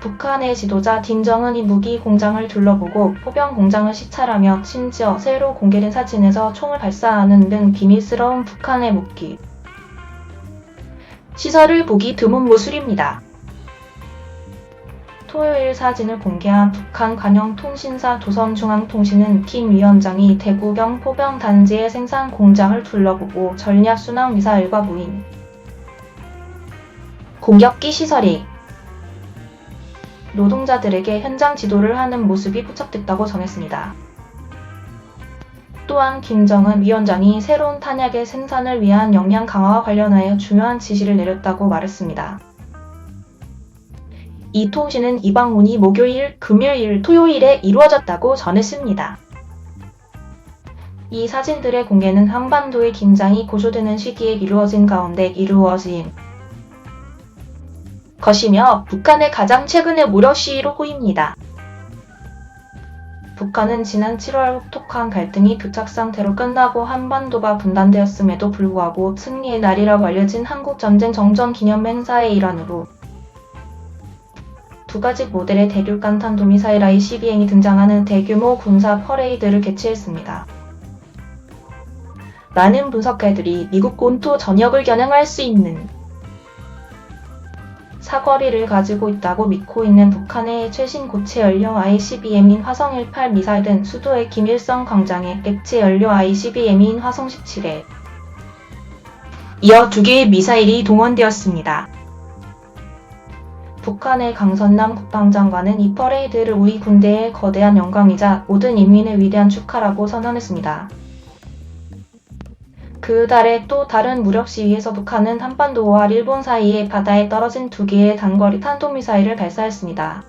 북한의 지도자 김정은 이 무기 공장을 둘러보고 포병 공장을 시찰하며 심지어 새로 공개된 사진에서 총을 발사하는 등 비밀스러운 북한의 무기 시설을 보기 드문 모습입니다. 토요일 사진을 공개한 북한 관영 통신사 조선중앙통신은 김 위원장이 대구경 포병 단지의 생산 공장을 둘러보고 전략 순항 미사일과 무인 공격기 시설이 노동자들에게 현장 지도를 하는 모습이 포착됐다고 전했습니다. 또한 김정은 위원장이 새로운 탄약의 생산을 위한 역량 강화와 관련하여 중요한 지시를 내렸다고 말했습니다. 이 통신은 이 방문이 목요일, 금요일, 토요일에 이루어졌다고 전했습니다. 이 사진들의 공개는 한반도의 긴장이 고조되는 시기에 이루어진 가운데 이루어진 것이며 북한의 가장 최근의 무력 시위로 보입니다. 북한은 지난 7월 혹독한 갈등이 교착 상태로 끝나고 한반도가 분단되었음에도 불구하고 승리의 날이라고 알려진 한국전쟁 정전 기념 행사의 일환으로 두 가지 모델의 대륙간 탄도미사일 ICBM이 등장하는 대규모 군사 퍼레이드를 개최했습니다. 많은 분석가들이 미국 본토 전역을 겨냥할 수 있는 사거리를 가지고 있다고 믿고 있는 북한의 최신 고체 연료 ICBM인 화성 18 미사일은 수도의 김일성 광장에 액체 연료 ICBM인 화성 17에 이어 두 개의 미사일이 동원되었습니다. 북한의 강선남 국방장관은 이 퍼레이드를 우리 군대의 거대한 영광이자 모든 인민의 위대한 축하라고 선언했습니다. 그 달에 또 다른 무력 시위에서 북한은 한반도와 일본 사이의 바다에 떨어진 두 개의 단거리 탄도미사일을 발사했습니다.